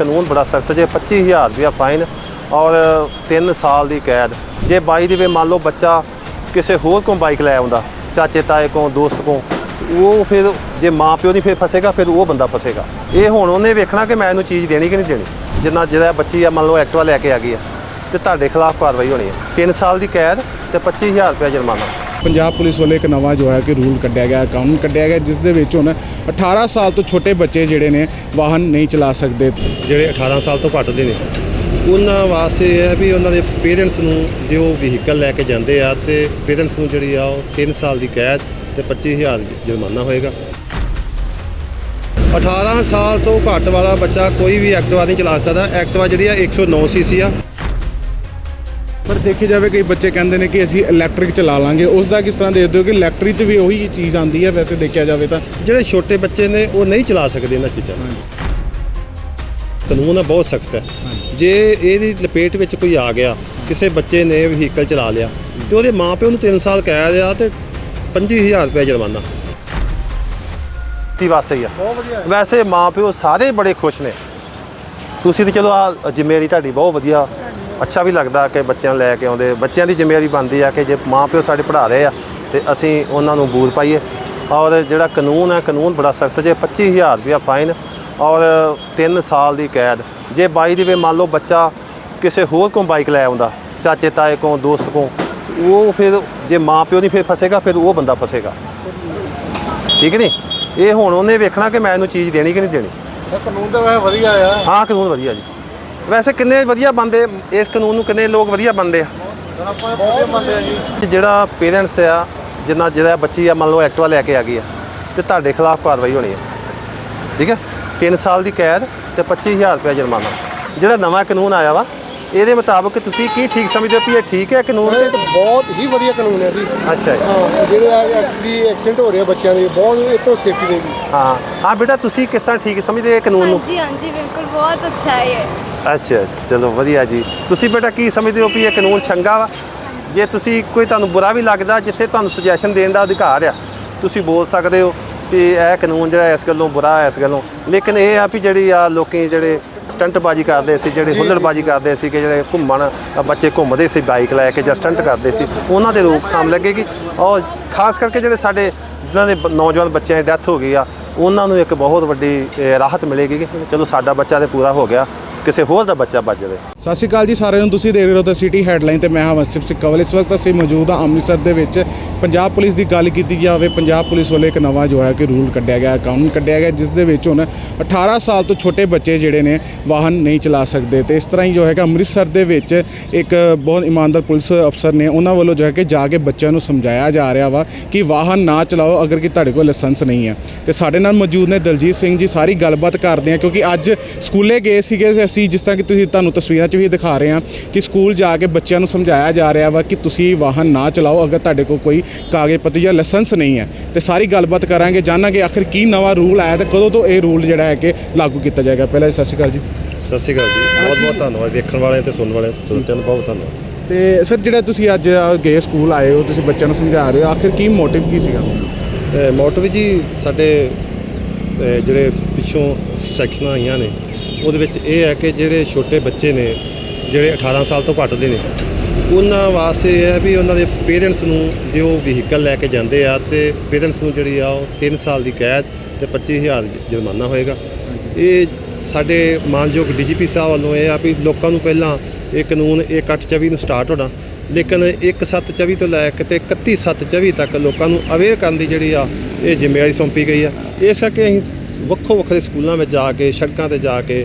ਕਾਨੂੰਨ ਬੜਾ ਸਖਤ ਜੇ 25000 ਰੁਪਇਆ ਫਾਈਨ ਔਰ 3 ਸਾਲ ਦੀ ਕੈਦ। ਜੇ ਬਾਈ ਦੀ ਵੇ ਮੰਨ ਲਓ ਬੱਚਾ ਕਿਸੇ ਹੋਰ ਕੋਲ ਬਾਈਕ ਲੈ ਆਉਂਦਾ, ਚਾਚੇ, ਤਾਏ ਕੋਲ, ਦੋਸਤ ਕੋਲ, ਉਹ ਫਿਰ ਜੇ ਮਾਂ ਪਿਓ ਨਹੀਂ ਫਿਰ ਫਸੇਗਾ, ਫਿਰ ਉਹ ਬੰਦਾ ਫਸੇਗਾ। ਇਹ ਹੁਣ ਉਹਨੇ ਵੇਖਣਾ ਕਿ ਮੈਂ ਇਹਨੂੰ ਚੀਜ਼ ਦੇਣੀ ਕਿ ਨਹੀਂ ਦੇਣੀ। ਜਿੰਨਾ ਜਿਹੜਾ ਬੱਚੀ ਆ, ਮੰਨ ਲਓ ਐਕਟਵਾ ਲੈ ਕੇ ਆ ਗਈ ਆ, ਤੇ ਤੁਹਾਡੇ ਖਿਲਾਫ ਕਾਰਵਾਈ ਹੋਣੀ ਹੈ 3 ਸਾਲ ਦੀ ਕੈਦ ਤੇ 25000 ਰੁਪਇਆ ਜੁਰਮਾਨਾ। ਪੰਜਾਬ ਪੁਲਿਸ ਵੱਲੋਂ ਇੱਕ ਨਵਾਂ ਜੋ ਹੈ ਕਿ ਰੂਲ ਕੱਢਿਆ ਗਿਆ, ਕਾਨੂੰਨ ਕੱਢਿਆ ਗਿਆ, ਜਿਸ ਦੇ ਵਿੱਚ ਹੁਣ 18 ਸਾਲ ਤੋਂ ਛੋਟੇ ਬੱਚੇ ਜਿਹੜੇ ਨੇ ਵਾਹਨ ਨਹੀਂ ਚਲਾ ਸਕਦੇ। ਜਿਹੜੇ 18 ਸਾਲ ਤੋਂ ਘੱਟ ਦੇ ਨੇ, ਉਹਨਾਂ ਵਾਸਤੇ ਇਹ ਹੈ ਵੀ ਉਹਨਾਂ ਦੇ ਪੇਰੈਂਟਸ ਨੂੰ ਜੇ ਉਹ ਵਹੀਕਲ ਲੈ ਕੇ ਜਾਂਦੇ ਆ ਤੇ ਪੇਰੈਂਟਸ ਨੂੰ ਜਿਹੜੀ ਆ ਉਹ 3 ਸਾਲ ਦੀ ਕੈਦ ਤੇ 25000 ਜੁਰਮਾਨਾ ਹੋਏਗਾ। 18 ਸਾਲ ਤੋਂ ਘੱਟ ਵਾਲਾ ਬੱਚਾ ਕੋਈ ਵੀ ਐਕਟਿਵਾ ਨਹੀਂ ਚਲਾ ਸਕਦਾ। ਐਕਟਿਵਾ ਜਿਹੜੀ ਆ 109 ਸੀਸੀ ਆ। ਪਰ ਦੇਖੀ ਜਾਵੇ ਕਈ ਬੱਚੇ ਕਹਿੰਦੇ ਨੇ ਕਿ ਅਸੀਂ ਇਲੈਕਟ੍ਰਿਕ ਚਲਾ ਲਾਂਗੇ। ਉਸ ਦਾ ਕਿਸ ਤਰ੍ਹਾਂ ਦੇਖਦੇ ਹੋ ਕਿ ਇਲੈਕਟ੍ਰਿਕ 'ਚ ਵੀ ਉਹੀ ਚੀਜ਼ ਆਉਂਦੀ ਹੈ? ਵੈਸੇ ਦੇਖਿਆ ਜਾਵੇ ਤਾਂ ਜਿਹੜੇ ਛੋਟੇ ਬੱਚੇ ਨੇ ਉਹ ਨਹੀਂ ਚਲਾ ਸਕਦੇ ਇਹਨਾਂ ਚੀਜ਼ਾਂ। ਕਾਨੂੰਨ ਆ ਬਹੁਤ ਸਖਤ ਹੈ। ਜੇ ਇਹਦੀ ਲਪੇਟ ਵਿੱਚ ਕੋਈ ਆ ਗਿਆ ਕਿਸੇ ਬੱਚੇ ਨੇ ਵਹੀਕਲ ਚਲਾ ਲਿਆ ਤੇ ਉਹਦੇ ਮਾਪਿਓ ਨੂੰ 3 ਸਾਲ ਕੈਦ ਆ ਤੇ 25000 ਰੁਪਏ ਜੁਰਮਾਨਾ। ਤੀ ਵਾਸਤੇ ਹੀ ਆ? ਵੈਸੇ ਮਾਪਿਓ ਸਾਰੇ ਬੜੇ ਖੁਸ਼ ਨੇ। ਤੁਸੀਂ ਤੇ ਚਲੋ ਆ ਜ਼ਿੰਮੇਵਾਰੀ ਤੁਹਾਡੀ ਬਹੁਤ ਵਧੀਆ। ਅੱਛਾ ਵੀ ਲੱਗਦਾ ਕਿ ਬੱਚਿਆਂ ਲੈ ਕੇ ਆਉਂਦੇ। ਬੱਚਿਆਂ ਦੀ ਜ਼ਿੰਮੇਵਾਰੀ ਬਣਦੀ ਆ ਕਿ ਜੇ ਮਾਪਿਓ ਸਾਡੇ ਪੜ੍ਹਾ ਰਹੇ ਆ ਤੇ ਅਸੀਂ ਉਹਨਾਂ ਨੂੰ ਬੂਰ ਪਾਈਏ। ਔਰ ਜਿਹੜਾ ਕਾਨੂੰਨ ਹੈ ਕਾਨੂੰਨ ਬੜਾ ਸਖਤ ਜੇ 25000 ਰੁਪਇਆ ਫਾਈਨ ਔਰ 3 ਸਾਲ ਦੀ ਕੈਦ। ਜੇ ਬਾਈ ਦੀ ਵੇ ਮੰਨ ਲਓ ਬੱਚਾ ਕਿਸੇ ਹੋਰ ਕੋਲ ਬਾਈਕ ਲੈ ਆਉਂਦਾ ਚਾਚੇ ਤਾਏ ਕੋਲ ਦੋਸਤ ਕੋਲ ਉਹ ਫਿਰ ਜੇ ਮਾਂ ਪਿਓ ਨਹੀਂ ਫਿਰ ਫਸੇਗਾ ਫਿਰ ਉਹ ਬੰਦਾ ਫਸੇਗਾ। ਠੀਕ ਨਹੀਂ? ਇਹ ਹੁਣ ਉਹਨੇ ਵੇਖਣਾ ਕਿ ਮੈਂ ਇਹਨੂੰ ਚੀਜ਼ ਦੇਣੀ ਕਿ ਨਹੀਂ ਦੇਣੀ। ਕਾਨੂੰਨ ਤਾਂ ਵੈਸੇ ਵਧੀਆ ਆ। ਹਾਂ ਕਾਨੂੰਨ ਵਧੀਆ ਜੀ। ਵੈਸੇ ਕਿੰਨੇ ਵਧੀਆ ਬੰਦੇ ਇਸ ਕਾਨੂੰਨ ਨੂੰ ਕਿੰਨੇ ਲੋਕ ਵਧੀਆ ਬੰਦੇ ਆ। ਆਪਾਂ ਵਧੀਆ ਆ ਜੀ ਜਿਹੜਾ ਪੇਰੈਂਟਸ ਆ, ਜਿੰਨਾ ਜਿਹੜਾ ਬੱਚੀ ਆ, ਮੰਨ ਲਓ ਐਕਟਵਾ ਲੈ ਕੇ ਆ ਗਈ ਆ, ਤੇ ਤੁਹਾਡੇ ਖਿਲਾਫ ਕਾਰਵਾਈ ਹੋਣੀ ਹੈ ਠੀਕ ਹੈ 3 ਸਾਲ ਦੀ ਕੈਦ ਤੇ 25000 ਰੁਪਏ ਜੁਰਮਾਨਾ। ਜਿਹੜਾ ਨਵਾਂ ਕਾਨੂੰਨ ਆਇਆ ਵਾ ਇਹਦੇ ਮੁਤਾਬਕ ਤੁਸੀਂ ਕੀ ਠੀਕ ਸਮਝਦੇ ਹੋ ਵੀ ਇਹ ਠੀਕ ਹੈ ਕਾਨੂੰਨ ਇਹ ਤਾਂ ਬਹੁਤ ਹੀ ਵਧੀਆ ਕਾਨੂੰਨ ਹੈ ਜੀ। ਅੱਛਾ ਜੀ। ਹਾਂ ਜਿਹੜੇ ਆ ਐਕਚੁਅਲੀ ਐਕਸੀਡੈਂਟ ਹੋ ਰਹੇ ਬੱਚਿਆਂ ਦੇ ਬਹੁਤ ਇਹ ਤੋਂ ਸੇਫਟੀ ਦੇ ਵੀ। ਹਾਂ। ਹਾਂ ਬੇਟਾ ਤੁਸੀਂ ਕਿਸ ਤਰ੍ਹਾਂ ਠੀਕ ਸਮਝਦੇ ਇਹ ਕਾਨੂੰਨ ਨੂੰ? ਹਾਂਜੀ ਹਾਂਜੀ ਬਿਲਕੁਲ ਬਹੁਤ ਅੱਛਾ ਹੈ ਇਹ। ਅੱਛਾ ਚਲੋ ਵਧੀਆ ਜੀ। ਤੁਸੀਂ ਬੇਟਾ ਕੀ ਸਮਝਦੇ ਹੋ ਵੀ ਇਹ ਕਾਨੂੰਨ ਚੰਗਾ ਵਾ? ਜੇ ਤੁਸੀਂ ਕੋਈ ਤੁਹਾਨੂੰ ਬੁਰਾ ਵੀ ਲੱਗਦਾ ਜਿੱਥੇ ਤੁਹਾਨੂੰ ਸੁਜੈਸ਼ਨ ਦੇਣ ਦਾ ਅਧਿਕਾਰ ਆ ਤੁਸੀਂ ਬੋਲ ਸਕਦੇ ਹੋ। ਕਿ ਇਹ ਕਾਨੂੰਨ ਜਿਹੜਾ ਇਸ ਗੱਲੋਂ ਬੁਰਾ ਹੈ ਇਸ ਗੱਲੋਂ। ਲੇਕਿਨ ਇਹ ਆ ਵੀ ਜਿਹੜੀ ਆ ਲੋਕੀ ਜਿਹੜੇ ਸਟੰਟਬਾਜ਼ੀ ਕਰਦੇ ਸੀ ਜਿਹੜੇ ਹੁੱਲੜਬਾਜ਼ੀ ਕਰਦੇ ਸੀ ਕਿ ਜਿਹੜੇ ਘੁੰਮਣ ਬੱਚੇ ਘੁੰਮਦੇ ਸੀ ਬਾਈਕ ਲੈ ਕੇ ਜਾਂ ਸਟੰਟ ਕਰਦੇ ਸੀ ਉਹਨਾਂ ਦੇ ਰੋਕਥਾਮ ਲੱਗੇਗੀ। ਔਰ ਖਾਸ ਕਰਕੇ ਜਿਹੜੇ ਸਾਡੇ ਜਿਨ੍ਹਾਂ ਦੇ ਨੌਜਵਾਨ ਬੱਚਿਆਂ ਦੀ ਡੈਥ ਹੋ ਗਈ ਆ ਉਹਨਾਂ ਨੂੰ ਇੱਕ ਬਹੁਤ ਵੱਡੀ ਰਾਹਤ ਮਿਲੇਗੀ ਕਿ ਚਲੋ ਸਾਡਾ ਬੱਚਾ ਤੇ ਪੂਰਾ ਹੋ ਗਿਆ। ਕਿਸੇ ਹੋਰ ਦਾ ਬੱਚਾ ਬਚ ਜਾਵੇ। ਸਤਿ ਸ਼੍ਰੀ ਅਕਾਲ ਜੀ, ਸਾਰਿਆਂ ਨੂੰ ਤੁਸੀਂ ਦੇਖ ਰਹੇ ਹੋ ਤਾਂ ਸਿਟੀ ਹੈਡਲਾਈਨ ਤੇ ਮੈਂ ਹਾਂ ਵਸਿਫ ਸਿੰਘ ਕਵਲ ਇਸ ਵਕਤ ਅਸੀਂ ਮੌਜੂਦ ਹਾਂ ਅੰਮ੍ਰਿਤਸਰ ਦੇ ਵਿੱਚ। ਪੰਜਾਬ ਪੁਲਿਸ ਦੀ ਗੱਲ ਕੀਤੀ ਜਾਵੇ, ਪੰਜਾਬ ਪੁਲਿਸ ਵੱਲੋਂ ਇੱਕ ਨਵਾਂ ਜੋ ਹੈ ਕਿ ਰੂਲ ਕੱਢਿਆ ਗਿਆ ਕਾਨੂੰਨ ਕੱਢਿਆ ਗਿਆ ਜਿਸ ਦੇ ਵਿੱਚ ਹੁਣ 18 ਸਾਲ ਤੋਂ ਛੋਟੇ ਬੱਚੇ ਜਿਹੜੇ ਨੇ, ਵਾਹਨ ਨਹੀਂ ਚਲਾ ਸਕਦੇ। ਤੇ ਇਸ ਤਰ੍ਹਾਂ ਹੀ ਜੋ ਹੈਗਾ, ਅੰਮ੍ਰਿਤਸਰ ਦੇ ਵਿੱਚ ਇੱਕ ਬਹੁਤ ਇਮਾਨਦਾਰ ਪੁਲਿਸ ਅਫਸਰ ਨੇ, ਉਹਨਾਂ ਵੱਲੋਂ ਜੋ ਹੈ ਕਿ ਜਾ ਕੇ ਬੱਚਿਆਂ ਨੂੰ ਸਮਝਾਇਆ ਜਾ ਰਿਹਾ ਵਾ ਕਿ ਵਾਹਨ ਨਾ ਚਲਾਓ, ਅਗਰ ਕਿ ਤੁਹਾਡੇ ਕੋਲ ਲਾਇਸੈਂਸ ਨਹੀਂ ਹੈ। ਤੇ ਸਾਡੇ ਨਾਲ ਮੌਜੂਦ ਨੇ ਦਲਜੀਤ ਸਿੰਘ ਜੀ, ਸਾਰੀ ਗੱਲਬਾਤ ਕਰਦੇ ਆ ਕਿਉਂਕਿ ਅੱਜ ਸਕੂਲੇ ਗਏ ਸੀਗੇ ਅਸੀਂ ਜਿਸ ਤਰ੍ਹਾਂ ਕਿ ਤੁਸੀਂ ਤੁਹਾਨੂੰ ਤਸਵੀਰਾਂ 'ਚ ਵੀ ਦਿਖਾ ਰਹੇ ਹਾਂ ਕਿ ਸਕੂਲ ਜਾ ਕੇ ਬੱਚਿਆਂ ਨੂੰ ਸਮਝਾਇਆ ਜਾ ਰਿਹਾ ਵਾ ਕਿ ਤੁਸੀਂ ਵਾਹਨ ਨਾ ਚਲਾਓ ਅਗਰ ਤੁਹਾਡੇ ਕੋਲ ਕੋਈ ਕਾਗਜ਼ ਪੱਤਰ ਜਾਂ ਲਾਇਸੈਂਸ ਨਹੀਂ ਹੈ। ਤੇ ਸਾਰੀ ਗੱਲਬਾਤ ਕਰਾਂਗੇ ਜਾਣਾਂਗੇ ਆਖਿਰ ਕੀ ਨਵਾਂ ਰੂਲ ਆਇਆ ਤੇ ਕਦੋਂ ਤੋਂ ਇਹ ਰੂਲ ਜਿਹੜਾ ਹੈ ਕਿ ਲਾਗੂ ਕੀਤਾ ਜਾਏਗਾ। ਪਹਿਲਾਂ ਸਤਿ ਸ਼੍ਰੀ ਅਕਾਲ ਜੀ। ਸਤਿ ਸ਼੍ਰੀ ਅਕਾਲ ਜੀ। ਬਹੁਤ ਬਹੁਤ ਧੰਨਵਾਦ। ਵੇਖਣ ਵਾਲਿਆਂ ਤੇ ਸੁਣਨ ਵਾਲਿਆਂ ਸਰੋਤਿਆਂ ਨੂੰ ਬਹੁਤ ਧੰਨਵਾਦ। ਤੇ ਸਰ ਜਿਹੜਾ ਤੁਸੀਂ ਅੱਜ ਗਏ ਸਕੂਲ ਆਏ ਹੋ ਤੁਸੀਂ ਬੱਚਿਆਂ ਨੂੰ ਸਮਝਾ ਰਹੇ ਹੋ ਆਖਿਰ ਕੀ ਮੋਟਿਵ ਕੀ ਸੀਗਾ? ਅ, ਮੋਟੋ ਵੀ ਜੀ ਸਾਡੇ ਜਿਹੜੇ ਪਿੱਛੋਂ ਸੈਕਸ਼ਨਾਂ ਆਈਆਂ ਨੇ ਉਹਦੇ ਵਿੱਚ ਇਹ ਹੈ ਕਿ ਜਿਹੜੇ ਛੋਟੇ ਬੱਚੇ ਨੇ, ਜਿਹੜੇ 18 ਸਾਲ ਤੋਂ ਘੱਟ ਦੇ ਨੇ, ਉਹਨਾਂ ਵਾਸਤੇ ਇਹ ਹੈ ਵੀ ਉਹਨਾਂ ਦੇ ਪੇਰੈਂਟਸ ਨੂੰ ਜੇ ਉਹ ਵਹੀਕਲ ਲੈ ਕੇ ਜਾਂਦੇ ਆ ਤੇ ਪੇਰੈਂਟਸ ਨੂੰ ਜਿਹੜੀ ਆ ਉਹ 3 ਸਾਲ ਦੀ ਕੈਦ ਤੇ 25000 ਜੁਰਮਾਨਾ ਹੋਏਗਾ। ਇਹ ਸਾਡੇ ਮਾਨਯੋਗ ਡੀਜੀਪੀ ਸਾਹਿਬ ਵੱਲੋਂ ਇਹ ਆ ਵੀ ਲੋਕਾਂ ਨੂੰ ਪਹਿਲਾਂ ਇਹ ਕਾਨੂੰਨ 1824 ਨੂੰ ਸਟਾਰਟ ਹੋਣਾ, ਲੇਕਿਨ 1724 ਤੋਂ ਲੈ ਕੇ ਤੇ 31/7/24 ਤੱਕ ਲੋਕਾਂ ਨੂੰ ਅਵੇਅਰ ਕਰਨ ਦੀ ਜਿਹੜੀ ਆ ਇਹ ਜ਼ਿੰਮੇਵਾਰੀ ਸੌਂਪੀ ਗਈ ਆ। ਇਸ ਕਰਕੇ ਅਸੀਂ ਵੱਖੋ ਵੱਖਰੇ ਸਕੂਲਾਂ ਵਿੱਚ ਜਾ ਕੇ ਸੜਕਾਂ ਤੇ ਜਾ ਕੇ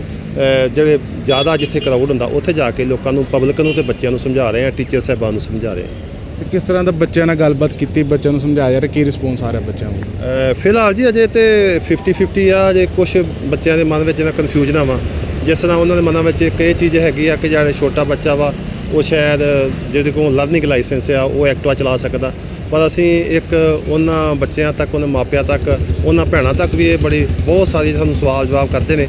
ਜਿਹੜੇ ਜ਼ਿਆਦਾ ਜਿੱਥੇ ਕਰਾਊਡ ਹੁੰਦਾ ਉੱਥੇ ਜਾ ਕੇ ਲੋਕਾਂ ਨੂੰ ਪਬਲਿਕ ਨੂੰ ਤੇ ਬੱਚਿਆਂ ਨੂੰ ਸਮਝਾ ਰਹੇ ਆ ਟੀਚਰ ਸਾਹਿਬਾਨ ਨੂੰ ਸਮਝਾ ਰਹੇ ਆ ਕਿਸ ਤਰ੍ਹਾਂ ਦਾ ਬੱਚਿਆਂ ਨਾਲ ਗੱਲਬਾਤ ਕੀਤੀ ਬੱਚਿਆਂ ਨੂੰ ਸਮਝਾਇਆ ਜਾ ਰਿਹਾ ਕੀ ਰਿਸਪੌਂਸ ਆ ਰਿਹਾ ਬੱਚਿਆਂ ਨੂੰ? ਫਿਲਹਾਲ ਜੀ ਅਜੇ ਤੇ 50 50 ਆ ਜੇ ਕੁਝ ਬੱਚਿਆਂ ਦੇ ਮਨ ਵਿੱਚ ਇਹਨਾਂ ਕਨਫਿਊਜ਼ਨਾਂ ਵਾ। ਜਿਸ ਤਰ੍ਹਾਂ ਉਹਨਾਂ ਦੇ ਮਨਾਂ ਵਿੱਚ ਇੱਕ ਇਹ ਚੀਜ਼ ਹੈਗੀ ਆ ਕਿ ਜਿਹੜਾ ਛੋਟਾ ਬੱਚਾ ਵਾ ਉਹ ਸ਼ਾਇਦ ਜਿਹਦੇ ਕੋਲ ਲਰਨਿੰਗ ਲਾਇਸੈਂਸ ਆ ਉਹ ਐਕਟਿਵਾ ਚਲਾ ਸਕਦਾ। ਪਰ ਅਸੀਂ ਇੱਕ ਉਹਨਾਂ ਬੱਚਿਆਂ ਤੱਕ ਉਹਨਾਂ ਮਾਪਿਆਂ ਤੱਕ ਉਹਨਾਂ ਭੈਣਾਂ ਤੱਕ ਵੀ ਇਹ ਬੜੀ ਬਹੁਤ ਸਾਰੀ ਸਾਨੂੰ ਸਵਾਲ ਜਵਾਬ ਕਰਦੇ ਨੇ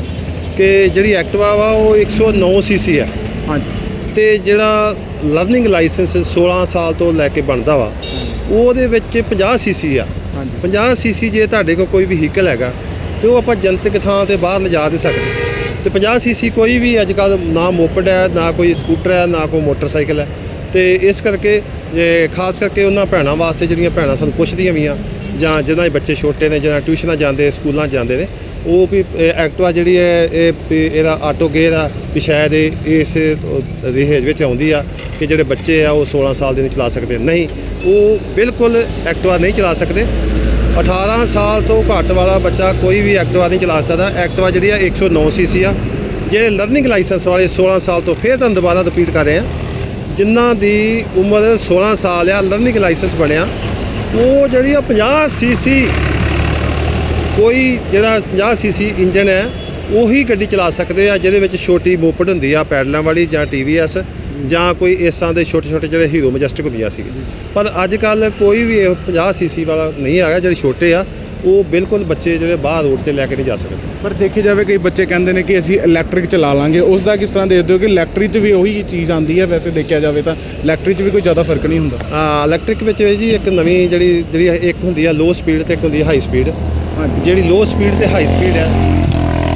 ਕਿ ਜਿਹੜੀ ਐਕਟਿਵਾ ਵਾ ਉਹ 109 ਸੀਸੀ ਆ। ਹਾਂਜੀ। ਤੇ ਜਿਹੜਾ ਲਰਨਿੰਗ ਲਾਇਸੈਂਸ 16 ਸਾਲ ਤੋਂ ਲੈ ਕੇ ਬਣਦਾ ਵਾ ਉਹਦੇ ਵਿੱਚ 50 ਸੀਸੀ ਆ। ਹਾਂਜੀ। 50 ਸੀਸੀ ਜੇ ਤੁਹਾਡੇ ਕੋਲ ਕੋਈ ਵਹੀਕਲ ਹੈਗਾ ਤੇ ਉਹ ਆਪਾਂ ਜਨਤਕ ਥਾਂ ਤੇ ਬਾਹਰ ਲਿਜਾ ਨਹੀਂ ਸਕਦੇ। ਤੇ 50 ਸੀਸੀ ਕੋਈ ਵੀ ਅੱਜ ਕੱਲ੍ਹ ਨਾ ਮੋਪਡ ਹੈ, ਨਾ ਕੋਈ ਸਕੂਟਰ ਹੈ, ਨਾ ਕੋਈ ਮੋਟਰਸਾਈਕਲ ਹੈ। ਤੇ ਇਸ ਕਰਕੇ ਖਾਸ ਕਰਕੇ ਉਹਨਾਂ ਭੈਣਾਂ ਵਾਸਤੇ ਜਿਹੜੀਆਂ ਭੈਣਾਂ ਸਾਨੂੰ ਪੁੱਛਦੀਆਂ ਵੀ ਆ, ਜਾਂ ਜਿਹਨਾਂ ਦੇ ਬੱਚੇ ਛੋਟੇ ਨੇ ਜਾਂ ਟਿਊਸ਼ਨਾਂ ਜਾਂਦੇ, ਸਕੂਲਾਂ 'ਚ ਜਾਂਦੇ ਨੇ, ਉਹ ਵੀ ਇਹ ਐਕਟਿਵਾ ਜਿਹੜੀ ਹੈ, ਇਹ ਇਹਦਾ ਆਟੋ ਗੇਅਰ ਆ, ਵੀ ਸ਼ਾਇਦ ਇਹ ਇਸ ਰਿਹੇਜ ਵਿੱਚ ਆਉਂਦੀ ਆ ਕਿ ਜਿਹੜੇ ਬੱਚੇ ਆ, ਉਹ 16 ਸਾਲ ਦੇ ਨਹੀਂ ਚਲਾ ਸਕਦੇ। ਨਹੀਂ, ਉਹ ਬਿਲਕੁਲ ਐਕਟਿਵਾ ਨਹੀਂ ਚਲਾ ਸਕਦੇ। 18 ਸਾਲ ਤੋਂ ਘੱਟ ਵਾਲਾ ਬੱਚਾ ਕੋਈ ਵੀ ਐਕਟਿਵਾ ਨਹੀਂ ਚਲਾ ਸਕਦਾ। ਐਕਟਿਵਾ ਜਿਹੜੀ ਆ 109 ਸੀਸੀ ਆ। ਜੇ ਲਰਨਿੰਗ ਲਾਇਸੈਂਸ ਵਾਲੇ 16 ਸਾਲ ਤੋਂ ਫਿਰ ਤੁਹਾਨੂੰ ਦੁਬਾਰਾ ਰਿਪੀਟ ਕਰ ਰਹੇ ਆ। ਜਿਨ੍ਹਾਂ ਦੀ ਉਮਰ 16 ਸਾਲ ਆ, ਲਰਨਿੰਗ ਲਾਇਸੈਂਸ ਬਣਿਆ। ਉਹ ਜਿਹੜੀ ਆ 50 ਸੀਸੀ, ਕੋਈ ਜਿਹੜਾ 50 ਸੀਸੀ ਇੰਜਨ ਹੈ, ਉਹੀ ਗੱਡੀ ਚਲਾ ਸਕਦੇ ਆ, ਜਿਹਦੇ ਵਿੱਚ ਛੋਟੀ ਮੋਪਡ ਹੁੰਦੀ ਆ, ਪੈਡਲਾਂ ਵਾਲੀ ਜਾਂ ਟੀਵੀਐਸ ਜਾਂ ਕੋਈ ਇਸ ਤਰ੍ਹਾਂ ਦੇ ਛੋਟੇ ਛੋਟੇ ਜਿਹੜੇ ਹੀਰੋ ਮੈਜੈਸਟਿਕ ਹੁੰਦੀਆਂ ਸੀ। ਪਰ ਅੱਜ ਕੱਲ ਕੋਈ ਵੀ ਇਹ 50 ਸੀਸੀ ਵਾਲਾ ਨਹੀਂ ਆਇਆ ਜਿਹੜੇ ਛੋਟੇ ਆ ਉਹ ਬਿਲਕੁਲ ਬੱਚੇ ਜਿਹੜੇ ਬਾਹਰ ਰੋਡ ਤੇ ਲੈ ਕੇ ਨਹੀਂ ਜਾ ਸਕਦੇ। ਪਰ ਦੇਖਿਆ ਜਾਵੇ ਕਈ ਬੱਚੇ ਕਹਿੰਦੇ ਨੇ ਕਿ ਅਸੀਂ ਇਲੈਕਟ੍ਰਿਕ ਚਲਾ ਲਾਂਗੇ ਉਸ ਦਾ ਕਿਸ ਤਰ੍ਹਾਂ ਦੇਖਦੇ ਹੋ ਕਿ ਇਲੈਕਟ੍ਰਿਕ 'ਚ ਵੀ ਉਹੀ ਚੀਜ਼ ਆਉਂਦੀ ਹੈ? ਵੈਸੇ ਦੇਖਿਆ ਜਾਵੇ ਤਾਂ ਇਲੈਕਟ੍ਰਿਕ 'ਚ ਵੀ ਕੋਈ ਜ਼ਿਆਦਾ ਫ਼ਰਕ ਨਹੀਂ ਹੁੰਦਾ। ਆ ਇਲੈਕਟ੍ਰਿਕ ਵਿੱਚ ਇਹ ਜੀ ਇੱਕ ਨਵੀਂ ਜਿਹੜੀ ਜਿਹੜੀ ਇੱਕ ਹੁੰਦੀ ਆ ਲੋ ਸਪੀਡ ਤੇ ਇੱਕ ਹੁੰਦੀ ਆ ਹਾਈ ਸਪੀਡ ਜਿਹੜੀ ਲੋ ਸਪੀਡ ਤੇ ਹਾਈ ਸਪੀਡ ਹੈ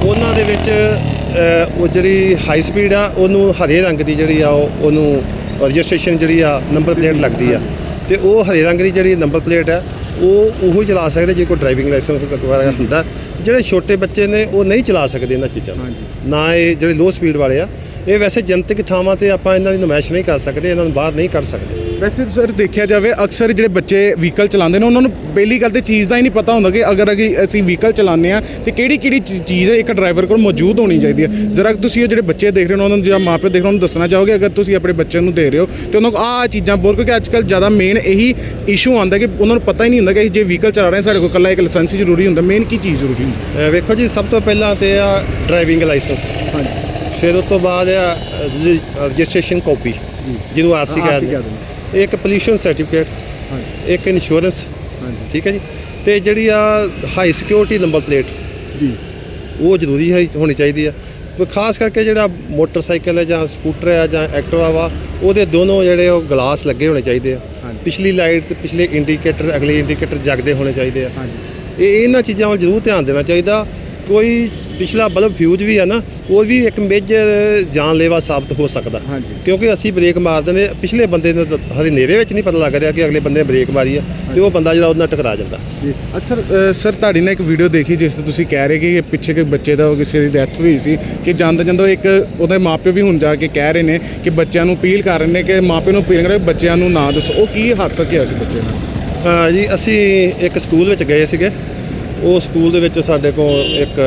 ਉਹਨਾਂ ਦੇ ਵਿੱਚ ਉਹ ਜਿਹੜੀ ਹਾਈ ਸਪੀਡ ਆ, ਉਹਨੂੰ ਹਰੇ ਰੰਗ ਦੀ ਜਿਹੜੀ ਆ, ਉਹ- ਉਹਨੂੰ ਰਜਿਸਟ੍ਰੇਸ਼ਨ ਜਿਹੜੀ ਆ ਨੰਬਰ ਪਲੇਟ ਲੱਗਦੀ ਆ। ਤੇ ਉਹ ਹਰੇ ਰੰਗ ਦੀ ਜਿਹੜੀ ਨੰਬਰ ਪਲੇਟ ਆ, ਉਹ ਉਹੋ ਚਲਾ ਸਕਦੇ ਜੇ ਕੋਈ ਡਰਾਈਵਿੰਗ ਲਾਇਸੈਂਸ ਵਗੈਰਾ ਹੁੰਦਾ। ਜਿਹੜੇ ਛੋਟੇ ਬੱਚੇ ਨੇ ਉਹ ਨਹੀਂ ਚਲਾ ਸਕਦੇ ਇਹਨਾਂ ਚੀਜ਼ਾਂ ਨੂੰ। ਨਾ ਇਹ ਜਿਹੜੇ ਲੋ ਸਪੀਡ ਵਾਲੇ ਆ ਇਹ ਵੈਸੇ ਜਨਤਕ ਥਾਵਾਂ ਤੇ ਆਪਾਂ ਇਹਨਾਂ ਦੀ ਨੁਮਾਇਸ਼ ਨਹੀਂ ਕਰ ਸਕਦੇ ਇਹਨਾਂ ਨੂੰ ਬਾਹਰ ਨਹੀਂ ਕੱਢ ਸਕਦੇ। ਵੈਸੇ ਸਰ ਦੇਖਿਆ ਜਾਵੇ ਅਕਸਰ ਜਿਹੜੇ ਬੱਚੇ ਵਹੀਕਲ ਚਲਾਉਂਦੇ ਨੇ ਉਹਨਾਂ ਨੂੰ ਪਹਿਲੀ ਗੱਲ ਤੇ ਚੀਜ਼ ਦਾ ਹੀ ਨਹੀਂ ਪਤਾ ਹੁੰਦਾ ਕਿ ਅਗਰ ਅਗੀ ਅਸੀਂ ਵਹੀਕਲ ਚਲਾਉਂਦੇ ਆ ਤੇ ਕਿਹੜੀ ਕਿਹੜੀ ਚੀ- ਚੀਜ਼ ਇੱਕ ਡਰਾਈਵਰ ਕੋਲ ਮੌਜੂਦ ਹੋਣੀ ਚਾਹੀਦੀ ਹੈ। ਜ਼ਰਾ ਤੁਸੀਂ ਇਹ ਜਿਹੜੇ ਬੱਚੇ ਦੇਖ ਰਹੇ ਹੋ ਉਹਨਾਂ ਨੂੰ ਜਾਂ ਮਾਪੇ ਦੇਖ ਰਹੇ ਹੋ ਉਹਨਾਂ ਨੂੰ ਦੱਸਣਾ ਚਾਹੋਗੇ? ਅਗਰ ਤੁਸੀਂ ਆਪਣੇ ਬੱਚੇ ਨੂੰ ਦੇ ਰਹੇ ਹੋ ਤੇ ਉਹਨਾਂ ਨੂੰ ਆਹ ਚੀਜ਼ਾਂ ਬੋਲ ਕਿਉਂਕਿ ਅੱਜ ਕੱਲ੍ਹ ਜ਼ਿਆਦਾ ਮੇਨ ਇਹੀ ਇਸ਼ੂ ਆਉਂਦਾ ਕਿ ਉਹਨਾਂ ਨੂੰ ਪਤਾ ਹੀ ਨਹੀਂ ਹੁੰਦਾ ਕਿ ਅਸੀਂ ਜੇ ਵਹੀਕਲ ਚਲਾ ਰਹੇ ਹਾਂ ਸਾਡੇ ਕੋਲ ਇਕੱਲਾ ਇੱਕ ਲਾਇਸੈਂਸ ਹੀ ਜ਼ਰੂਰੀ ਹੁੰਦਾ। ਮੇਨ ਕੀ ਚੀਜ਼ ਜ਼ਰੂਰੀ ਅ, ਵੇਖੋ ਜੀ ਸਭ ਤੋਂ ਪਹਿਲਾਂ ਤੇ ਆ ਡਰਾਈਵਿੰਗ ਲਾਇਸੈਂਸ ਹਾਂਜੀ। ਫਿਰ ਉਸ ਤੋਂ ਬਾਅਦ ਆ ਰਜਿਸਟ੍ਰੇਸ਼ਨ ਕਾਪੀ ਜਿਹਨੂੰ ਆਰਸੀ ਹਾਂ, RC ਕਹਿੰਦੇ ਕਹਿੰਦੇ ਇੱਕ ਪੋਲੂਸ਼ਨ ਸਰਟੀਫਿਕੇਟ ਹਾਂਜੀ। ਇੱਕ ਇੰਸ਼ੋਰੈਂਸ ਹਾਂਜੀ। ਠੀਕ ਹੈ ਜੀ? ਤੇ ਜਿਹੜੀ ਆ ਹਾਈ ਸਿਕਿਉਰਿਟੀ ਨੰਬਰ ਪਲੇਟ ਜੀ। ਉਹ ਜ਼ਰੂਰੀ ਹੈ ਹੋਣੀ ਚਾਹੀਦੀ ਆ। ਕੋਈ ਖਾਸ ਕਰਕੇ ਜਿਹੜਾ ਮੋਟਰਸਾਈਕਲ ਹੈ ਜਾਂ ਸਕੂਟਰ ਹੈ ਜਾਂ ਐਕਟਿਵਾ ਵਾ ਉਹਦੇ ਦੋਨੋਂ ਜਿਹੜੇ ਉਹ ਗਲਾਸ ਲੱਗੇ ਹੋਣੇ ਚਾਹੀਦੇ ਆ। ਹਾਂਜੀ। ਪਿਛਲੀ ਲਾਈਟ ਤੇ ਪਿਛਲੇ ਇੰਡੀਕੇਟਰ ਅਗਲੇ ਇੰਡੀਕੇਟਰ ਜਗਦੇ ਹੋਣੇ ਚਾਹੀਦੇ ਆ। ਹਾਂਜੀ। ਇਹ ਇਹਨਾਂ ਚੀਜ਼ਾਂ ਵੱਲ ਜ਼ਰੂਰ ਧਿਆਨ ਦੇਣਾ ਚਾਹੀਦਾ। ਕੋਈ ਪਿਛਲਾ ਬਲਬ ਫਿਊਜ਼ ਵੀ ਹੈ ਨਾ ਉਹ ਵੀ ਇੱਕ ਮੇਜਰ ਜਾਨਲੇਵਾ ਸਾਬਤ ਹੋ ਸਕਦਾ। ਕਿਉਂਕਿ ਅਸੀਂ ਬ੍ਰੇਕ ਮਾਰਦੇ ਨੇ ਪਿਛਲੇ ਬੰਦੇ ਨੂੰ ਹਰੇ ਨੇਰੇ ਵਿੱਚ ਨਹੀਂ ਪਤਾ ਲੱਗ ਰਿਹਾ ਕਿ ਅਗਲੇ ਬੰਦੇ ਨੇ ਬ੍ਰੇਕ ਮਾਰੀ ਆ ਤੇ ਉਹ ਬੰਦਾ ਜਿਹੜਾ ਉਹਦੇ ਨਾਲ ਟਕਰਾ ਜਾਂਦਾ। ਜੀ। ਅਕਸਰ ਸਰ ਤੁਹਾਡੀ ਨੇ ਇੱਕ ਵੀਡੀਓ ਦੇਖੀ ਜਿਸ ਤੇ ਤੁਸੀਂ ਕਹਿ ਰਹੇ ਕਿ ਪਿੱਛੇ ਕੋਈ ਬੱਚੇ ਦਾ ਕਿਸੇ ਦੀ ਡੈਥ ਹੋਈ ਸੀ ਕਿ ਜਾਂਦੇ ਜਾਂਦੇ ਇੱਕ ਉਹਦੇ ਮਾਪੇ ਵੀ ਹੁਣ ਜਾ ਕੇ ਕਹਿ ਰਹੇ ਨੇ ਕਿ ਬੱਚਿਆਂ ਨੂੰ ਅਪੀਲ ਕਰ ਰਹੇ ਨੇ ਕਿ ਮਾਪੇ ਨੂੰ ਅਪੀਲ ਕਰੇ ਬੱਚਿਆਂ ਨੂੰ ਨਾ ਦੱਸੋ। ਉਹ ਕੀ ਹਾਦਸਾ ਕੀ ਹੋਇਆ ਸੀ ਬੱਚੇ ਨਾਲ? ਜੀ, ਅਸੀਂ ਇੱਕ ਸਕੂਲ ਵਿੱਚ ਗਏ ਸੀਗੇ। ਉਹ ਸਕੂਲ ਦੇ ਵਿੱਚ ਸਾਡੇ ਕੋਲ ਇੱਕ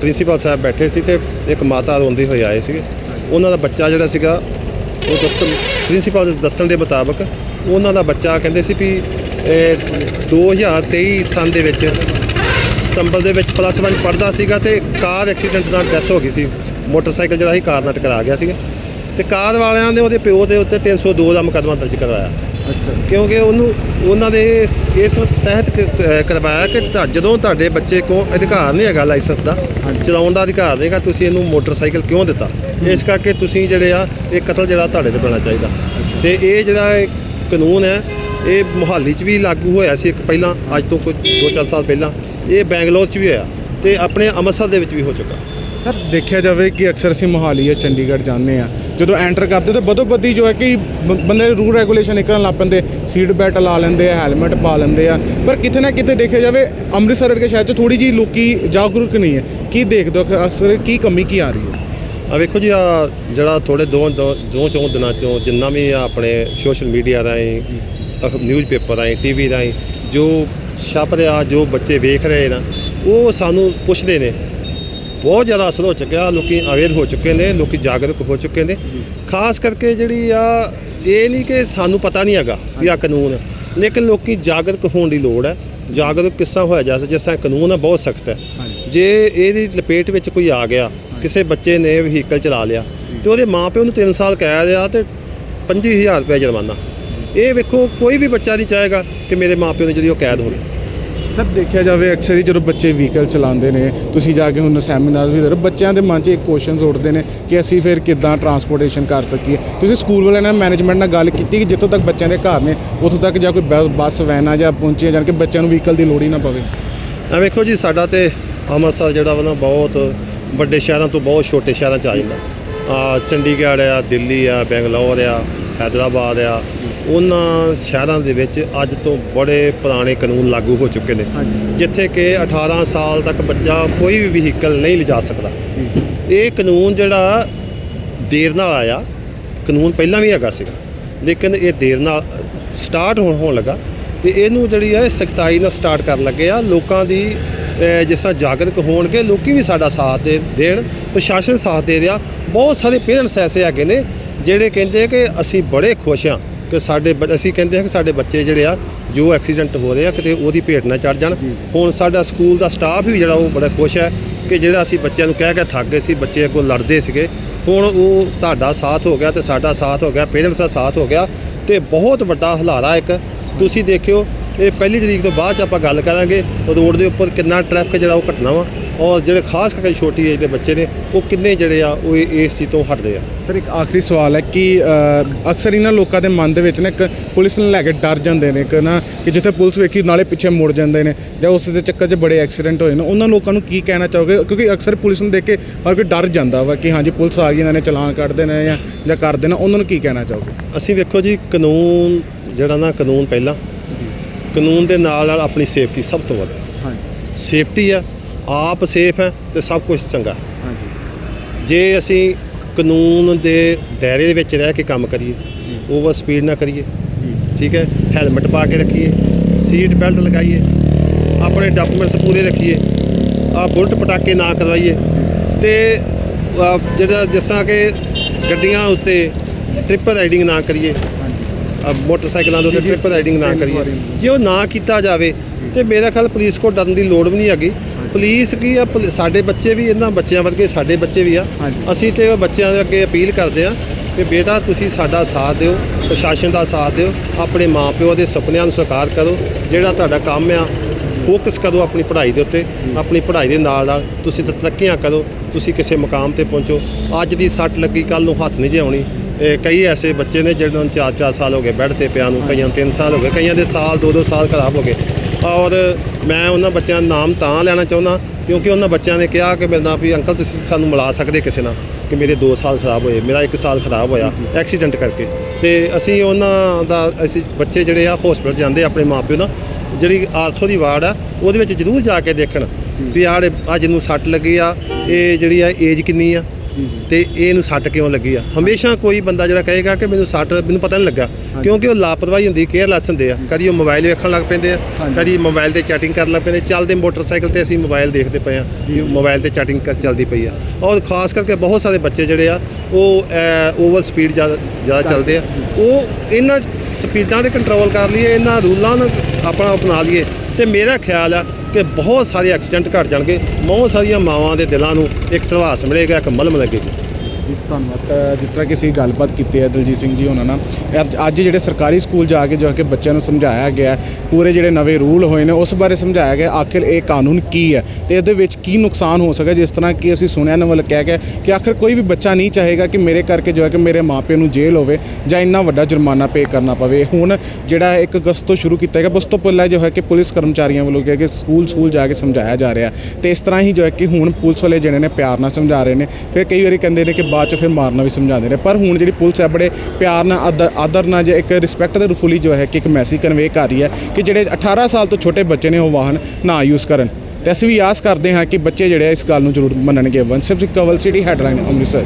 ਪ੍ਰਿੰਸੀਪਲ ਸਾਹਿਬ ਬੈਠੇ ਸੀ ਤੇ ਇੱਕ ਮਾਤਾ ਰੋਂਦੀ ਹੋਈ ਆਏ ਸੀਗੇ। ਉਹਨਾਂ ਦਾ ਬੱਚਾ ਜਿਹੜਾ ਸੀਗਾ, ਉਹ ਦੱਸਣ, ਪ੍ਰਿੰਸੀਪਲ ਦੱਸਣ ਦੇ ਮੁਤਾਬਕ ਉਹਨਾਂ ਦਾ ਬੱਚਾ ਕਹਿੰਦੇ ਸੀ ਵੀ, ਇਹ 2023 ਸਾਲ ਦੇ ਵਿੱਚ ਸਤੰਬਰ ਦੇ ਵਿੱਚ ਪਲੱਸ 1 ਪੜਦਾ ਸੀਗਾ ਤੇ ਕਾਰ ਐਕਸੀਡੈਂਟ ਨਾਲ ਡੈਥ ਹੋ ਗਈ ਸੀ। ਮੋਟਰਸਾਈਕਲ ਜਿਹੜਾ ਸੀ ਕਾਰ ਨਾਲ ਟਕਰਾ ਗਿਆ ਸੀਗਾ। ਤੇ ਕਾਰ ਵਾਲਿਆਂ ਨੇ ਉਹਦੇ ਪਿਓ ਦੇ ਉੱਤੇ 302 ਦਾ ਮੁਕੱਦਮਾ ਦਰਜ ਕਰਵਾਇਆ। ਅੱਛਾ। ਕਿਉਂਕਿ ਉਹਨੂੰ ਉਹਨਾਂ ਦੇ ਇਸ ਤਹਿਤ ਕ- ਕ- ਕਰਵਾਇਆ ਕਿ ਤੁਹਾ- ਜਦੋਂ ਤੁਹਾਡੇ ਬੱਚੇ ਕੋਲ ਅਧਿਕਾਰ ਨਹੀਂ ਹੈਗਾ ਲਾਇਸੈਂਸ ਦਾ ਚਲਾਉਣ ਦਾ ਅਧਿਕਾਰ ਨਹੀਂਗਾ ਤੁਸੀਂ ਇਹਨੂੰ ਮੋਟਰਸਾਈਕਲ ਕਿਉਂ ਦਿੱਤਾ? ਇਸ ਕਰਕੇ ਤੁਸੀਂ ਜਿਹੜੇ ਆ ਇਹ ਕਤਲ ਜਿਹੜਾ ਤੁਹਾਡੇ ਤੇ ਪੈਣਾ ਚਾਹੀਦਾ। ਤੇ ਇਹ ਜਿਹੜਾ ਇਹ ਕਾਨੂੰਨ ਹੈ ਇਹ ਮੁਹਾਲੀ 'ਚ ਵੀ ਲਾਗੂ ਹੋਇਆ ਸੀ ਇੱਕ ਪਹਿਲਾਂ ਅੱਜ ਤੋਂ ਕੋਈ 2-4 ਸਾਲ ਪਹਿਲਾਂ। ਇਹ ਬੈਂਗਲੌਰ 'ਚ ਵੀ ਹੋਇਆ ਤੇ ਆਪਣੇ ਅੰਮ੍ਰਿਤਸਰ ਦੇ ਵਿੱਚ ਵੀ ਹੋ ਚੁੱਕਾ। ਸਰ, ਦੇਖਿਆ ਜਾਵੇ ਕਿ ਅਕਸਰ ਅਸੀਂ ਮੋਹਾਲੀ ਜਾਂ ਚੰਡੀਗੜ੍ਹ ਜਾਂਦੇ ਆ ਜਦੋਂ ਐਂਟਰ ਕਰਦੇ ਤਾਂ ਬਦੋ ਬਦੀ ਜੋ ਹੈ ਕਿ ਬ- ਬੰਦੇ ਰੂਲ ਰੈਗੂਲੇਸ਼ਨ ਨਿਕਲਣ ਲੱਗ ਪੈਂਦੇ। ਸੀਟ ਬੈਲਟ ਲਾ ਲੈਂਦੇ ਆ ਹੈਲਮਟ ਪਾ ਲੈਂਦੇ ਆ। ਪਰ ਕਿਤੇ ਨਾ ਕਿਤੇ ਦੇਖਿਆ ਜਾਵੇ, ਅੰਮ੍ਰਿਤਸਰ ਵਰਗੇ ਸ਼ਹਿਰ 'ਚ ਥੋੜੀ ਜੀ ਲੋਕੀ ਜਾਗਰੂਕ ਨਹੀਂ ਹੈ। ਕੀ ਦੇਖਦੇ ਹੋ? ਕਿ ਅਸਰ ਕੀ ਕਮੀ ਕੀ ਆ ਰਹੀ ਹੈ? ਆ ਵੇਖੋ ਜੀ, ਆ ਜਿਹੜਾ ਥੋੜੇ ਦੋ ਦੋ ਦੋ ਚੌਂ ਦਿਨਾਂ ਚੋਂ ਜਿੰਨਾ ਵੀ ਆ ਆਪਣੇ ਸੋਸ਼ਲ ਮੀਡੀਆ ਰਾਹੀਂ ਅਖ- ਨਿਊਜ਼ਪੇਪਰ ਰਾਹੀਂ ਟੀਵੀ ਰਾਹੀਂ, ਜੋ ਛਪ ਰਿਹਾ, ਜੋ ਬੱਚੇ ਵੇਖ ਰਹੇ ਨਾ, ਉਹ ਸਾਨੂੰ ਪੁੱਛਦੇ ਨੇ। ਬਹੁਤ ਜ਼ਿਆਦਾ ਅਸਰ ਹੋ ਚੁੱਕਿਆ ਲੋਕੀ ਅਵੇਅਰ ਹੋ ਚੁੱਕੇ ਨੇ ਲੋਕੀ ਜਾਗਰੂਕ ਹੋ ਚੁੱਕੇ ਨੇ। ਖਾਸ ਕਰਕੇ ਜਿਹੜੀ ਆ ਇਹ ਨਹੀਂ ਕਿ ਸਾਨੂੰ ਪਤਾ ਨਹੀਂ ਹੈਗਾ ਵੀ ਆ ਕਾਨੂੰਨ ਹੈ ਲੇਕਿਨ ਲੋਕੀ ਜਾਗਰੂਕ ਹੋਣ ਦੀ ਲੋੜ ਹੈ। ਜਾਗਰੂਕ ਕਿੱਸਾ ਹੋਇਆ ਜਾ ਸਕਦਾ ਜਿਸ ਤਰ੍ਹਾਂ ਕਾਨੂੰਨ ਹੈ ਬਹੁਤ ਸਖਤ ਹੈ। ਜੇ ਇਹਦੀ ਲਪੇਟ ਵਿੱਚ ਕੋਈ ਆ ਗਿਆ ਕਿਸੇ ਬੱਚੇ ਨੇ ਵਹੀਕਲ ਚਲਾ ਲਿਆ ਤੇ ਉਹਦੇ ਮਾਪਿਓ ਨੂੰ 3 ਸਾਲ ਕੈਦ ਆ ਤੇ 25000 ਰੁਪਏ ਜੁਰਮਾਨਾ। ਇਹ ਵੇਖੋ ਕੋਈ ਵੀ ਬੱਚਾ ਨਹੀਂ ਚਾਹੇਗਾ ਕਿ ਮੇਰੇ ਮਾਪਿਓ ਦੀ ਜਿਹੜੀ ਉਹ ਕੈਦ ਹੋਵੇ। ਸਰ ਦੇਖਿਆ ਜਾਵੇ ਅਕਸਰ ਹੀ ਜਦੋਂ ਬੱਚੇ ਵਹੀਕਲ ਚਲਾਉਂਦੇ ਨੇ ਤੁਸੀਂ ਜਾ ਕੇ ਹੁਣ ਸੈਮੀਨਾਰ ਵੀ ਦੇ ਰਹੇ ਹੋ, ਬੱਚਿਆਂ ਦੇ ਮਨ 'ਚ ਇੱਕ ਕੁਐਸਚਨਸ ਉੱਠਦੇ ਨੇ ਕਿ ਅਸੀਂ ਫਿਰ ਕਿੱਦਾਂ ਟਰਾਂਸਪੋਰਟੇਸ਼ਨ ਕਰ ਸਕੀਏ। ਤੁਸੀਂ ਸਕੂਲ ਵਾਲਿਆਂ ਨਾਲ ਮੈਨੇਜਮੈਂਟ ਨਾਲ ਗੱਲ ਕੀਤੀ ਕਿ ਜਿੱਥੋਂ ਤੱਕ ਬੱਚਿਆਂ ਦੇ ਘਰ ਨੇ ਉੱਥੋਂ ਤੱਕ ਜਾਂ ਕੋਈ ਬ- ਬੱਸ ਵੈਨਾਂ ਜਾਂ ਪਹੁੰਚੀਆਂ ਜਾਣ ਕਿ ਬੱਚਿਆਂ ਨੂੰ ਵਹੀਕਲ ਦੀ ਲੋੜ ਹੀ ਨਾ ਪਵੇ? ਆ ਵੇਖੋ ਜੀ ਸਾਡਾ ਤੇ ਅੰਮ੍ਰਿਤਸਰ ਜਿਹੜਾ ਵਾ ਨਾ ਬਹੁਤ ਵੱਡੇ ਸ਼ਹਿਰਾਂ ਤੋਂ ਬਹੁਤ ਛੋਟੇ ਸ਼ਹਿਰਾਂ 'ਚ ਆ ਜਾਂਦਾ। ਆ ਚੰਡੀਗੜ੍ਹ ਆ ਦਿੱਲੀ ਆ ਬੈਂਗਲੌਰ ਆ ਹੈਦਰਾਬਾਦ ਆ ਉਹਨਾਂ ਸ਼ਹਿਰਾਂ ਦੇ ਵਿੱਚ ਅੱਜ ਤੋਂ ਬੜੇ ਪੁਰਾਣੇ ਕਾਨੂੰਨ ਲਾਗੂ ਹੋ ਚੁੱਕੇ ਨੇ। ਜਿੱਥੇ ਕਿ 18 ਸਾਲ ਤੱਕ ਬੱਚਾ ਕੋਈ ਵੀ ਵਹੀਕਲ ਨਹੀਂ ਲਿਜਾ ਸਕਦਾ। ਇਹ ਕਾਨੂੰਨ ਜਿਹੜਾ ਦੇਰ ਨਾਲ ਆਇਆ ਕਾਨੂੰਨ ਪਹਿਲਾਂ ਵੀ ਹੈਗਾ ਸੀਗਾ ਲੇਕਿਨ ਇਹ ਦੇਰ ਨਾਲ ਸਟਾਰਟ ਹੋਣ ਹੋਣ ਲੱਗਾ ਤੇ ਇਹਨੂੰ ਜਿਹੜੀ ਹੈ ਸਖਤਾਈ ਨਾਲ ਸਟਾਰਟ ਕਰਨ ਲੱਗੇ ਆ। ਲੋਕਾਂ ਦੀ ਜਿਸ ਤਰ੍ਹਾਂ ਜਾਗਰੂਕ ਹੋਣਗੇ ਲੋਕੀ ਵੀ ਸਾਡਾ ਸਾਥ ਦੇ ਦੇਣ ਪ੍ਰਸ਼ਾਸਨ ਸਾਥ ਦੇ ਰਿਹਾ। ਬਹੁਤ ਸਾਰੇ ਪੇਰੈਂਟਸ ਐਸੇ ਹੈਗੇ ਨੇ ਜਿਹੜੇ ਕਹਿੰਦੇ ਕਿ ਅਸੀਂ ਬੜੇ ਖੁਸ਼ ਹਾਂ। ਕਿ ਸਾਡੇ ਬ- ਅਸੀਂ ਕਹਿੰਦੇ ਹਾਂ ਕਿ ਸਾਡੇ ਬੱਚੇ ਜਿਹੜੇ ਆ ਜੋ ਐਕਸੀਡੈਂਟ ਹੋ ਰਹੇ ਆ ਕਿਤੇ ਉਹਦੀ ਭੇਟ ਨਾ ਚੜ ਜਾਣ। ਹੁਣ ਸਾਡਾ ਸਕੂਲ ਦਾ ਸਟਾਫ ਵੀ ਜਿਹੜਾ ਉਹ ਬੜਾ ਖੁਸ਼ ਹੈ ਕਿ ਜਿਹੜਾ ਅਸੀਂ ਬੱਚਿਆਂ ਨੂੰ ਕਹਿ ਕੇ ਠੱਗ ਗਏ ਸੀ ਬੱਚੇ ਅੱਗੋਂ ਲੜਦੇ ਸੀਗੇ। ਹੁਣ ਉਹ ਤੁਹਾਡਾ ਸਾਥ ਹੋ ਗਿਆ ਤੇ ਸਾਡਾ ਸਾਥ ਹੋ ਗਿਆ ਪੇਰੈਂਟਸ ਦਾ ਸਾਥ ਹੋ ਗਿਆ ਤੇ ਬਹੁਤ ਵੱਡਾ ਹਲਾਰਾ ਇੱਕ। ਤੁਸੀਂ ਦੇਖਿਓ ਇਹ ਪਹਿਲੀ ਤਰੀਕ ਤੋਂ ਬਾਅਦ ਚ ਆਪਾਂ ਗੱਲ ਕਰਾਂਗੇ ਉਹ ਰੋਡ ਦੇ ਉੱਪਰ ਕਿੰਨਾ ਟ੍ਰੈਫਿਕ ਜਿਹੜਾ ਉਹ ਘਟਣਾ ਵਾ। ਔਰ ਜਿਹੜੇ ਖਾਸ ਕਰਕੇ ਛੋਟੀ ਏਜ ਦੇ ਬੱਚੇ ਨੇ ਉਹ ਕਿੰਨੇ ਜਿਹੜੇ ਆ ਉਹ ਇਸ ਚੀਜ਼ ਤੋਂ ਹਟਦੇ ਆ? ਸਰ ਇੱਕ ਆਖਰੀ ਸਵਾਲ ਹੈ ਕਿ ਅਕਸਰ ਇਹਨਾਂ ਲੋਕਾਂ ਦੇ ਮਨ ਦੇ ਵਿੱਚ ਨਾ ਇੱਕ ਪੁਲਿਸ ਨੂੰ ਲੈ ਕੇ ਡਰ ਜਾਂਦੇ ਨੇ ਕਿ ਨਾ ਕਿ ਜਿੱਥੇ ਪੁਲਿਸ ਵੇਖੀ ਨਾਲੇ ਪਿੱਛੇ ਮੁੜ ਜਾਂਦੇ ਨੇ ਜਾਂ ਉਸ ਦੇ ਚੱਕਰ 'ਚ ਬੜੇ ਐਕਸੀਡੈਂਟ ਹੋਏ ਨੇ। ਉਹਨਾਂ ਲੋਕਾਂ ਨੂੰ ਕੀ ਕਹਿਣਾ ਚਾਹੋਗੇ? ਕਿਉਂਕਿ ਅਕਸਰ ਪੁਲਿਸ ਨੂੰ ਦੇਖ ਕੇ ਹਰ ਕੋਈ ਡਰ ਜਾਂਦਾ ਵਾ ਕਿ ਹਾਂਜੀ ਪੁਲਿਸ ਆ ਗਈ ਇਹਨਾਂ ਨੇ ਚਲਾਨ ਕੱਢ ਦੇਣਾ ਜਾਂ ਜਾਂ ਕਰ ਦੇਣਾ। ਉਹਨਾਂ ਨੂੰ ਕੀ ਕਹਿਣਾ ਚਾਹੋਗੇ? ਅਸੀਂ ਵੇਖੋ ਜੀ ਕਾਨੂੰਨ ਜਿਹੜਾ ਨਾ ਕਾਨੂੰਨ ਪਹਿਲਾਂ ਕਾਨੂੰਨ ਦੇ ਨਾਲ ਨਾਲ ਆਪਣੀ ਸੇਫਟੀ ਸਭ ਤੋਂ ਵੱਧ। ਹਾਂਜੀ। ਸੇਫਟੀ ਆ ਆਪ ਸੇਫ ਹੈ ਤੇ ਸਭ ਕੁਝ ਚੰਗਾ। ਹਾਂਜੀ। ਜੇ ਅਸੀਂ ਕਾਨੂੰਨ ਦੇ ਦਾਇਰੇ ਦੇ ਵਿੱਚ ਰਹਿ ਕੇ ਕੰਮ ਕਰੀਏ ਓਵਰ ਸਪੀਡ ਨਾ ਕਰੀਏ ਠੀਕ ਹੈ ਹੈਲਮਟ ਪਾ ਕੇ ਰੱਖੀਏ ਸੀਟ ਬੈਲਟ ਲਗਾਈਏ ਆਪਣੇ ਡਾਕੂਮੈਂਟਸ ਪੂਰੇ ਰੱਖੀਏ ਆ ਬੁਲਟ ਪਟਾਕੇ ਨਾ ਕਰਵਾਈਏ ਤੇ ਜਿਹੜਾ ਜਿਸ ਕਿ ਗੱਡੀਆਂ ਉੱਤੇ ਟ੍ਰਿਪਲ ਰਾਈਡਿੰਗ ਨਾ ਕਰੀਏ ਮੋਟਰਸਾਈਕਲਾਂ ਦੇ ਉੱਤੇ ਟ੍ਰਿਪਲ ਰਾਈਡਿੰਗ ਨਾ ਕਰੀਏ ਜੇ ਉਹ ਨਾ ਕੀਤਾ ਜਾਵੇ ਤੇ ਮੇਰਾ ਖਿਆਲ ਪੁਲਿਸ ਕੋਲ ਡਰਨ ਦੀ ਲੋੜ ਵੀ ਨਹੀਂ ਹੈਗੀ। ਪੁਲਿਸ ਕੀ ਆ ਪੁਲਿ- ਸਾਡੇ ਬੱਚੇ ਵੀ ਇਹਨਾਂ ਬੱਚਿਆਂ ਵਰਗੇ ਸਾਡੇ ਬੱਚੇ ਵੀ ਆ। ਹਾਂਜੀ। ਅਸੀਂ ਤੇ ਉਹ ਬੱਚਿਆਂ ਦੇ ਅੱਗੇ ਅਪੀਲ ਕਰਦੇ ਆ ਕਿ ਬੇਟਾ ਤੁਸੀਂ ਸਾਡਾ ਸਾਥ ਦਿਓ ਪ੍ਰਸ਼ਾਸਨ ਦਾ ਸਾਥ ਦਿਓ ਆਪਣੇ ਮਾਪਿਓ ਦੇ ਸੁਪਨਿਆਂ ਨੂੰ ਸਾਕਾਰ ਕਰੋ ਜਿਹੜਾ ਤੁਹਾਡਾ ਕੰਮ ਆ ਫੋਕਸ ਕਰੋ ਆਪਣੀ ਪੜ੍ਹਾਈ ਦੇ ਉੱਤੇ ਆਪਣੀ ਪੜ੍ਹਾਈ ਦੇ ਨਾਲ ਨਾਲ ਤੁਸੀਂ ਤਾਂ ਤਰੱਕੀਆਂ ਕਰੋ ਤੁਸੀਂ ਕਿਸੇ ਮੁਕਾਮ ਤੇ ਪਹੁੰਚੋ। ਅੱਜ ਦੀ ਸੱਟ ਲੱਗੀ ਕੱਲ ਨੂੰ ਹੱਥ ਨਹੀਂ ਜੇ ਆਉਣੀ ਇਹ ਕਈ ਐਸੇ ਬੱਚੇ ਨੇ ਜਿਹਨਾਂ ਨੂੰ 4-4 ਸਾਲ ਹੋ ਗਏ ਬੈੱਡ ਤੇ ਪਿਆ ਨੂੰ ਕਈਆਂ ਨੂੰ 3 ਸਾਲ ਹੋ ਗਏ ਕਈਆਂ ਦੇ ਸਾਲ 2-2 ਸਾਲ ਖਰਾਬ ਹੋ ਗਏ। ਔਰ ਮੈਂ ਉਹਨਾਂ ਬੱਚਿਆਂ ਦਾ ਨਾਮ ਤਾਂ ਲੈਣਾ ਚਾਹੁੰਦਾ ਕਿਉਂਕਿ ਉਹਨਾਂ ਬੱਚਿਆਂ ਨੇ ਕਿਹਾ ਕਿ ਮੇਰੇ ਨਾਲ ਵੀ ਅੰਕਲ ਤੁਸੀਂ ਸਾਨੂੰ ਮਿਲਾ ਸਕਦੇ ਕਿਸੇ ਨਾਲ ਕਿ ਮੇਰੇ 2 ਸਾਲ ਖਰਾਬ ਹੋਏ ਮੇਰਾ 1 ਸਾਲ ਖਰਾਬ ਹੋਇਆ ਐਕਸੀਡੈਂਟ ਕਰਕੇ। ਤੇ ਅਸੀਂ ਉਹਨਾਂ ਦਾ ਅਸੀਂ ਬੱਚੇ ਜਿਹੜੇ ਆ ਹਸਪੀਟਲ ਜਾਂਦੇ ਆਪਣੇ ਮਾਪਿਓ ਨਾਲ ਜਿਹੜੀ ਆਰਥੋ ਦੀ ਵਾਰਡ ਆ ਉਹਦੇ ਵਿੱਚ ਜ਼ਰੂਰ ਜਾ ਕੇ ਦੇਖਣ ਵੀ ਆਹ ਆ ਜਿਹਨੂੰ ਸੱਟ ਲੱਗੀ ਆ ਇਹ ਜਿਹੜੀ ਆ ਏਜ ਕਿੰਨੀ ਆ? ਤੇ ਇਹਨੂੰ ਸੱਟ ਕਿਉਂ ਲੱਗੀ ਆ? ਹਮੇਸ਼ਾ ਕੋਈ ਬੰਦਾ ਜਿਹੜਾ ਕਹੇਗਾ ਕਿ ਮੈਨੂੰ ਸੱਟ ਮੈਨੂੰ ਪਤਾ ਨਹੀਂ ਲੱਗਾ ਕਿਉਂਕਿ ਉਹ ਲਾਪਰਵਾਹੀ ਹੁੰਦੀ ਕੇਅਰਲੈਸ ਹੁੰਦੇ ਆ। ਕਦੀ ਉਹ ਮੋਬਾਈਲ ਵੇਖਣ ਲੱਗ ਪੈਂਦੇ ਆ ਕਦੀ ਮੋਬਾਈਲ ਤੇ ਚੈਟਿੰਗ ਕਰਨ ਲੱਗ ਪੈਂਦੇ। ਚੱਲਦੇ ਮੋਟਰਸਾਈਕਲ ਤੇ ਅਸੀਂ ਮੋਬਾਈਲ ਦੇਖਦੇ ਪਏ ਆ ਮੋਬਾਈਲ ਤੇ ਚੈਟਿੰਗ ਕਰ ਚੱਲਦੀ ਪਈ ਆ। ਔਰ ਖਾਸ ਕਰਕੇ ਬਹੁਤ ਸਾਰੇ ਬੱਚੇ ਜਿਹੜੇ ਆ ਉਹ ਓਵਰ ਸਪੀਡ ਜ਼ਿਆਦਾ ਚੱਲਦੇ ਆ। ਉਹ ਇਹਨਾਂ ਸਪੀਡਾਂ ਤੇ ਕੰਟਰੋਲ ਕਰ ਲਈਏ ਇਹਨਾਂ ਰੂਲਾਂ ਨੂੰ ਆਪਣਾ ਅਪਣਾ ਲਈਏ। ਤੇ ਮੇਰਾ ਖਿਆਲ ਆ ਕਿ ਬਹੁਤ ਸਾਰੇ ਐਕਸੀਡੈਂਟ ਘਟ ਜਾਣਗੇ। ਬਹੁਤ ਸਾਰੀਆਂ ਮਾਵਾਂ ਦੇ ਦਿਲਾਂ ਨੂੰ ਇੱਕ ਧਰਵਾਸ ਮਿਲੇਗਾ, ਇੱਕ ਮਲਮ ਲੱਗੇਗੀ। ਜੀ ਧੰਨਵਾਦ। ਜਿਸ ਤਰ੍ਹਾਂ ਕਿ ਅਸੀਂ ਗੱਲਬਾਤ ਕੀਤੀ ਹੈ ਦਲਜੀਤ ਸਿੰਘ ਜੀ ਉਹਨਾਂ ਨਾਲ। ਅੱਜ- ਅੱਜ ਜਿਹੜੇ ਸਰਕਾਰੀ ਸਕੂਲ ਜਾ ਕੇ ਜੋ ਹੈ ਕਿ ਬੱਚਿਆਂ ਨੂੰ ਸਮਝਾਇਆ ਗਿਆ ਹੈ, ਪੂਰੇ ਜਿਹੜੇ ਨਵੇਂ ਰੂਲ ਹੋਏ ਨੇ ਉਸ ਬਾਰੇ ਸਮਝਾਇਆ ਗਿਆ ਆਖਿਰ ਇਹ ਕਾਨੂੰਨ ਕੀ ਹੈ ਤੇ ਇਹਦੇ ਵਿੱਚ ਕੀ ਨੁਕਸਾਨ ਹੋ ਸਕਦਾ ਜਿਸ ਤਰ੍ਹਾਂ ਕਿ ਅਸੀਂ ਸੁਣਿਆ ਨਵਲ ਕਹਿ ਗਿਆ ਕਿ ਆਖਿਰ ਕੋਈ ਵੀ ਬੱਚਾ ਨਹੀਂ ਚਾਹੇਗਾ ਕਿ ਮੇਰੇ ਕਰਕੇ ਜੋ ਹੈ ਕਿ ਮੇਰੇ ਮਾਪੇ ਨੂੰ ਜੇਲ੍ਹ ਹੋਵੇ ਜਾਂ ਇੰਨਾ ਵੱਡਾ ਜੁਰਮਾਨਾ ਪੇ ਕਰਨਾ ਪਵੇ। ਹੁਣ ਜਿਹੜਾ 1 ਅਗਸਤ ਤੋਂ ਸ਼ੁਰੂ ਕੀਤਾ ਗਿਆ ਉਸ ਤੋਂ ਪਹਿਲਾਂ ਜੋ ਹੈ ਕਿ ਪੁਲਿਸ ਕਰਮਚਾਰੀਆਂ ਵੱਲੋਂ ਕਿਹਾ ਕਿ ਸਕੂਲ ਸਕੂਲ ਜਾ ਕੇ ਸਮਝਾਇਆ ਜਾ ਰਿਹਾ ਤੇ ਇਸ ਤਰ੍ਹਾਂ ਹੀ ਜੋ ਹੈ ਕਿ ਹੁਣ ਪੁਲਿਸ ਵਾਲੇ ਜਿਹੜੇ ਨੇ ਪਿਆਰ ਨਾਲ ਸਮਝਾ ਰਹੇ ਨੇ। ਫਿਰ ਕਈ ਵਾਰੀ ਕਹਿੰਦੇ ਨੇ ਕਿ ਬਾਅਦ ਚ ਫਿਰ ਮਾਰਨਾ ਵੀ ਸਮਝਾਉਂਦੇ ਨੇ। ਪਰ ਹੁਣ ਜਿਹੜੀ ਪੁਲਿਸ ਹੈ ਬੜੇ ਪਿਆਰ ਨਾਲ, ਆਦਰ- ਆਦਰ ਨਾਲ ਜੇ ਇੱਕ ਰਿਸਪੈਕਟ ਦੇ ਫੁਲੀ ਜੋ ਹੈ ਕਿ ਇੱਕ ਮੈਸੇਜ ਕਨਵੇ ਕਰ ਰਹੀ ਹੈ ਕਿ ਜਿਹੜੇ 18 ਸਾਲ ਤੋਂ ਛੋਟੇ ਬੱਚੇ ਨੇ ਉਹ ਵਾਹਨ ਨਾ ਯੂਜ਼ ਕਰਨ। ਤੇ ਅਸੀਂ ਵੀ ਆਸ ਕਰਦੇ ਹਾਂ ਕਿ ਬੱਚੇ ਜਿਹੜੇ ਆ, ਇਸ ਗੱਲ ਨੂੰ ਜ਼ਰੂਰ ਮੰਨਣਗੇ। ਵੰਸ਼ਪ ਕਵਲ ਸਿਟੀ, ਹੈਡਲਾਈਨ, ਅੰਮ੍ਰਿਤਸਰ।